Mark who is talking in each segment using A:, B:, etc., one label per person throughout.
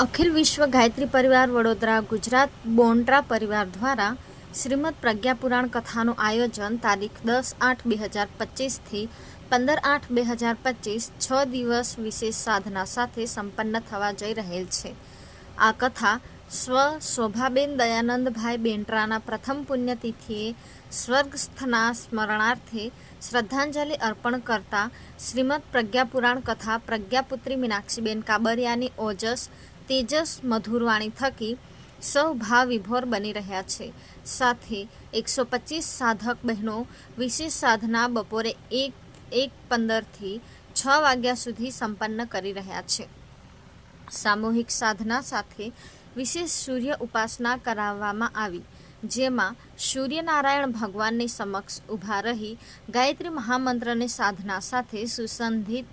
A: અખિલ વિશ્વ ગાયત્રી પરિવાર વડોદરા, ગુજરાત બોન્ટ્રા પરિવાર દ્વારા શ્રીમદ પ્રજ્ઞાપુરાણ કથાનું આયોજન તારીખ દસ આઠ બે હજાર પચીસથી પંદર આઠ બે હજાર પચીસ છ દિવસ વિશેષ સાધના સાથે સંપન્ન થવા જઈ રહેલ છે. આ કથા સ્વ શોભાબેન દયાનંદભાઈ બેન્ટ્રાના પ્રથમ પુણ્યતિથિએ સ્વર્ગસ્થના સ્મરણાર્થે શ્રદ્ધાંજલિ અર્પણ કરતા શ્રીમદ પ્રજ્ઞાપુરાણ કથા પ્રજ્ઞાપુત્રી મીનાક્ષીબેન કાબરિયાની ઓજસ તેજસ મધુરવાણી થકી સૌ ભાવ વિભોર બની રહ્યા છે. સાથે એકસો પચીસ સાધક બહેનો વિશેષ સાધના બપોરે એક એક પંદરથી છ વાગ્યા સુધી સંપન્ન કરી રહ્યા છે. સામૂહિક સાધના સાથે વિશેષ સૂર્ય ઉપાસના કરાવવામાં આવી, જેમાં સૂર્યનારાયણ ભગવાનની સમક્ષ ઊભા રહી ગાયત્રી મહામંત્રની સાધના સાથે સુસંધિત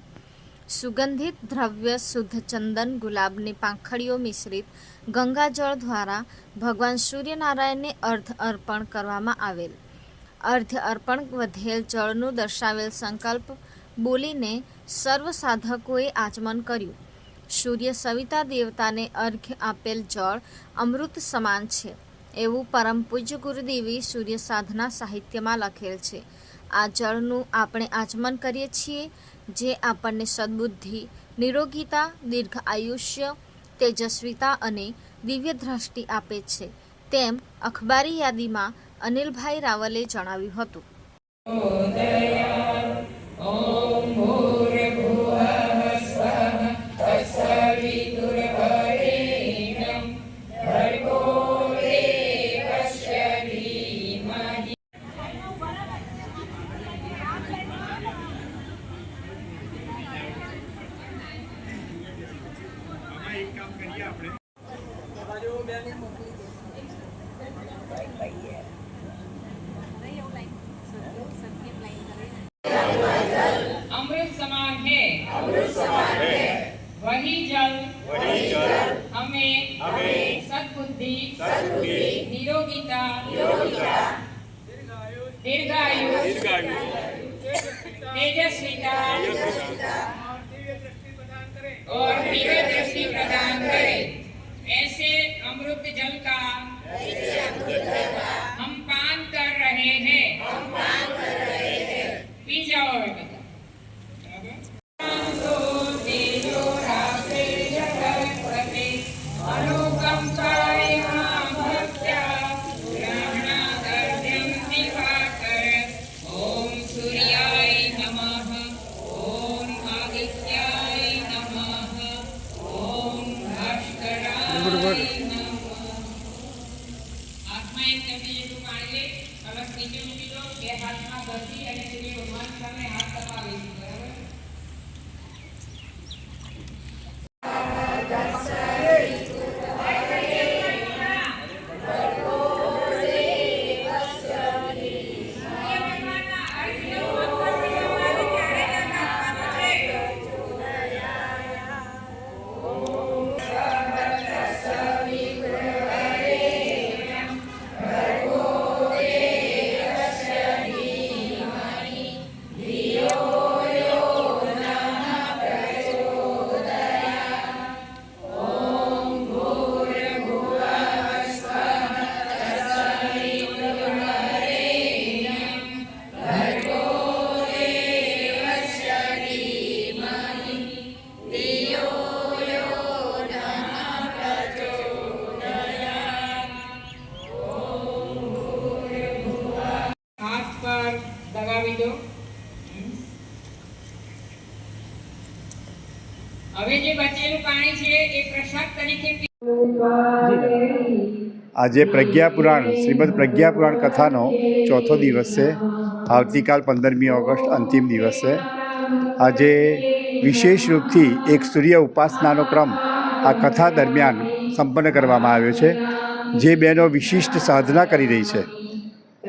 A: સુગંધિત દ્રવ્ય શુદ્ધ ચંદન, ગુલાબની પાંખડીઓ મિશ્રિત ગંગાજળ દ્વારા ભગવાન સૂર્યનારાયણને અર્ધ અર્પણ કરવામાં આવેલ. અર્ધ અર્પણ વધેલ જળનું દર્શાવેલ સંકલ્પ બોલીને સર્વ સાધકોએ આચમન કર્યું. સૂર્ય સવિતા દેવતાને અર્ઘ્ય આપેલ જળ અમૃત સમાન છે. એવું પરમ પૂજ્ય ગુરુદેવી સૂર્ય સાધના સાહિત્યમાં લખેલ છે. આ જળનું આપણે આચમન કરીએ છીએ, જે આપણને સદબુદ્ધિ, નિરોગીતા, દીર્ઘ આયુષ્ય, તેજસ્વીતા અને દિવ્ય દ્રષ્ટિ આપે છે, તેમ અખબારી યાદીમાં અનિલભાઈ રાવલે જણાવ્યું હતું.
B: अमृत समान है। अमृत समान है वही जल। वही जल हमें हमें सद्बुद्धि सद्बुद्धि निरोगिता निरोगिता दीर्घायु दीर्घायु तेजस्विता और दिव्य अमृत जल का हम पान कर रहे हैं हम पान
C: આજે પ્રજ્ઞાપુરાણ, શ્રીમદ પ્રજ્ઞાપુરાણ કથાનો ચોથો દિવસ છે. આવતીકાલ પંદરમી ઓગસ્ટ અંતિમ દિવસ છે. આજે વિશેષ રૂપથી એક સૂર્ય ઉપાસનાનો ક્રમ આ કથા દરમિયાન સંપન્ન કરવામાં આવ્યો છે. જે બહેનો વિશિષ્ટ સાધના કરી રહી છે.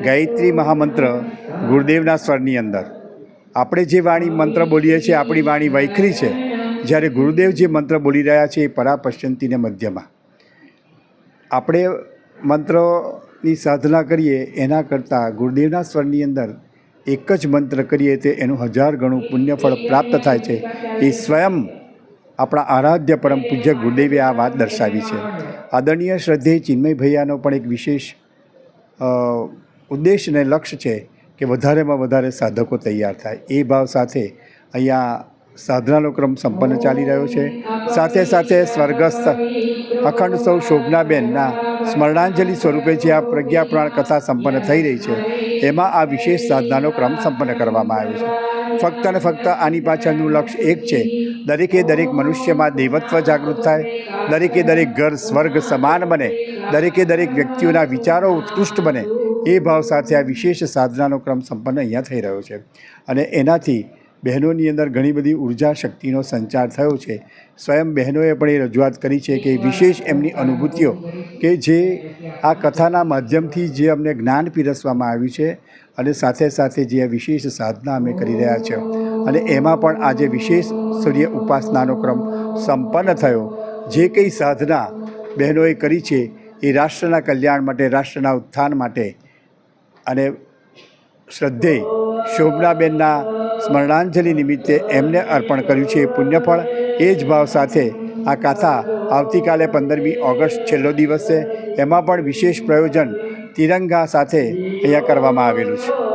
C: ગાયત્રી મહામંત્ર ગુરુદેવના સ્વરની અંદર. આપણે જે વાણી મંત્ર બોલીએ છીએ, આપણી વાણી વૈખરી છે. જ્યારે ગુરુદેવ જે મંત્ર બોલી રહ્યા છે એ પરાપશ્યંતીને મધ્યમાં. આપણે મંત્રની સાધના કરીએ એના કરતાં ગુરુદેવના સ્વરની અંદર એક જ મંત્ર કરીએ તે એનું હજાર ગણું પુણ્યફળ પ્રાપ્ત થાય છે. એ સ્વયં આપણા આરાધ્ય પરમ પૂજ્ય ગુરુદેવે આ વાત દર્શાવી છે. આદરણીય શ્રદ્ધેય ચિન્મય ભૈયાનો પણ એક વિશેષ ઉદ્દેશ અને લક્ષ્ય છે કે વધારેમાં વધારે સાધકો તૈયાર થાય. એ ભાવ સાથે અહીંયા સાધનાનો ક્રમ સંપન્ન ચાલી રહ્યો છે. સાથે સાથે સ્વર્ગસ્થ અખંડ સૌ શોભનાબેનના સ્મરણાંજલિ સ્વરૂપે જે આ પ્રજ્ઞાપુરાણ કથા સંપન્ન થઈ રહી છે, એમાં આ વિશેષ સાધનાનો ક્રમ સંપન્ન કરવામાં આવ્યો છે. ફક્ત અને ફક્ત આની પાછળનું લક્ષ્ય એક છે, દરેકે દરેક મનુષ્યમાં દૈવત્વ જાગૃત થાય, દરેકે દરેક ઘર સ્વર્ગ સમાન બને, દરેકે દરેક વ્યક્તિઓના વિચારો ઉત્કૃષ્ટ બને, એ ભાવ સાથે આ વિશેષ સાધનાનો ક્રમ સંપન્ન અહીંયા થઈ રહ્યો છે. અને એનાથી બહેનોની અંદર ઘણી બધી ઊર્જા શક્તિનો સંચાર થયો છે. સ્વયં બહેનોએ પણ એ રજૂઆત કરી છે કે વિશેષ એમની અનુભૂતિઓ કે જે આ કથાના માધ્યમથી જે અમને જ્ઞાન પીરસવામાં આવ્યું છે અને સાથે સાથે જે વિશેષ સાધના અમે કરી રહ્યા છીએ અને એમાં પણ આજે વિશેષ સૂર્ય ઉપાસનાનો ક્રમ સંપન્ન થયો. જે કંઈ સાધના બહેનોએ કરી છે એ રાષ્ટ્રના કલ્યાણ માટે, રાષ્ટ્રના ઉત્થાન માટે અને શ્રદ્ધેય શોભનાબેનના સ્મરણાંજલિ નિમિત્તે એમને અર્પણ કર્યું છે. એ પુણ્યફળ એ જ ભાવ સાથે આ કથા આવતીકાલે પંદરમી ઓગસ્ટ છેલ્લો દિવસ. છે એમાં પણ વિશેષ પ્રયોજન તિરંગા સાથે અહીંયા કરવામાં આવેલું છે.